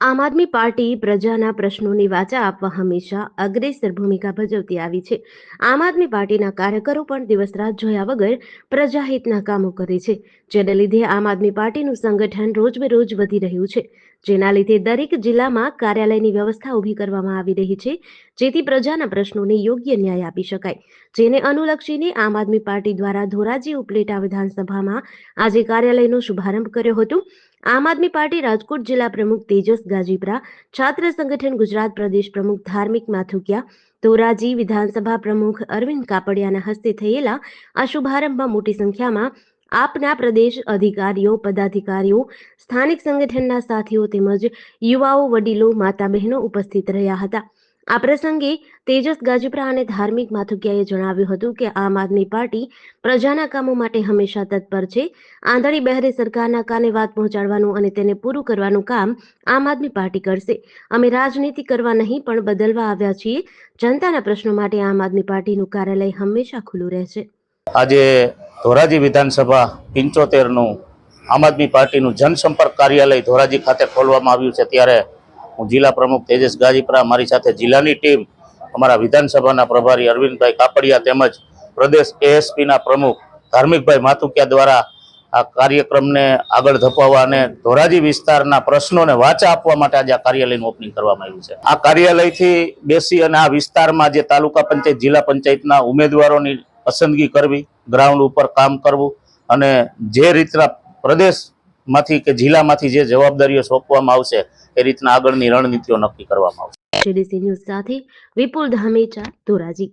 આમ આદમી પાર્ટી પ્રજાના પ્રશ્નોની વાચા આપવા હંમેશા અગ્રેસર ભૂમિકા ભજવતી આવી છે. આમ આદમી પાર્ટીના કાર્યકરો પણ દિવસ રાત જોયા વગર પ્રજાહિતના કામો કરે છે, જેને લીધે આમ આદમી પાર્ટીનું સંગઠન રોજબેરોજ વધી રહ્યું છે. જેના લીધે દરેક જિલ્લામાં કાર્યાલયની વ્યવસ્થા ઊભી કરવામાં આવી રહી છે, જેથી પ્રજાના પ્રશ્નોને યોગ્ય ન્યાય આપી શકાય. જેને અનુલક્ષીને આમ આદમી પાર્ટી દ્વારા ધોરાજી ઉપલેટા વિધાનસભામાં આજે કાર્યાલયનો શુભારંભ કર્યો હતો. આમ આદમી પાર્ટી રાજકોટ જિલ્લા પ્રમુખ તેજસ ગાજીપરા, છાત્ર સંગઠન ગુજરાત પ્રદેશ પ્રમુખ ધાર્મિક માથુકિયા, ધોરાજી વિધાનસભા પ્રમુખ અરવિંદ કાપડિયાના હસ્તે થયેલા આ શુભારંભમાં મોટી સંખ્યામાં આપના પ્રદેશ અધિકારીઓ, પદાધિકારીઓ, સ્થાનિક સંગઠનના સાથીઓ તેમજ યુવાઓ, વડીલો, માતા બહેનો ઉપસ્થિત રહ્યા હતા. આ પ્રસંગે તેજસ ગાજીપરા અને ધાર્મિક માથુકિયાએ જણાવ્યું હતું કે આમ આદમી પાર્ટી પ્રજાના કામો માટે હંમેશા તત્પર છે. આંધળી બહેરે સરકારના કાને વાત પહોંચાડવાનું અને તેને પૂરું કરવાનું કામ આમ આદમી પાર્ટી કરશે. અમે રાજનીતિ કરવા નહીં, પણ બદલવા આવ્યા છીએ. જનતાના પ્રશ્નો માટે આમ આદમી પાર્ટીનું કાર્યાલય હંમેશા ખુલ્લું રહેશે. આજે ધોરાજી વિધાનસભા પંચોતેરનું આમ આદમી પાર્ટીનું જનસંપર્ક કાર્યાલય ધોરાજી ખાતે ખોલવામાં આવ્યું છે. ત્યારે હું જિલ્લા પ્રમુખ તેજસ ગાજીપરા, મારી સાથે જિલ્લાની ટીમ, અમારા વિધાનસભાના પ્રભારી અરવિંદભાઈ કાપડિયા તેમજ પ્રદેશ એએસપીના પ્રમુખ ધાર્મિકભાઈ માથુકિયા દ્વારા આ કાર્યક્રમને આગળ ધપાવવા અને ધોરાજી વિસ્તારના પ્રશ્નોને વાચા આપવા માટે આજે આ કાર્યાલયનું ઓપનિંગ કરવામાં આવ્યું છે. આ કાર્યાલયથી બેસી અને આ વિસ્તારમાં જે તાલુકા પંચાયત, જિલ્લા પંચાયતના ઉમેદવારોની પસંદગી કરવી ગ્રાઉન્ડ ઉપર કામ કરવું અને જે રીતના પ્રદેશમાંથી કે જિલ્લામાંથી જે જવાબદારીઓ સોંપવામાં આવશે, એ રીતના આગળની રણનીતિઓ નક્કી કરવામાં આવશે. વિપુલ ધામેચા ધોરાજી.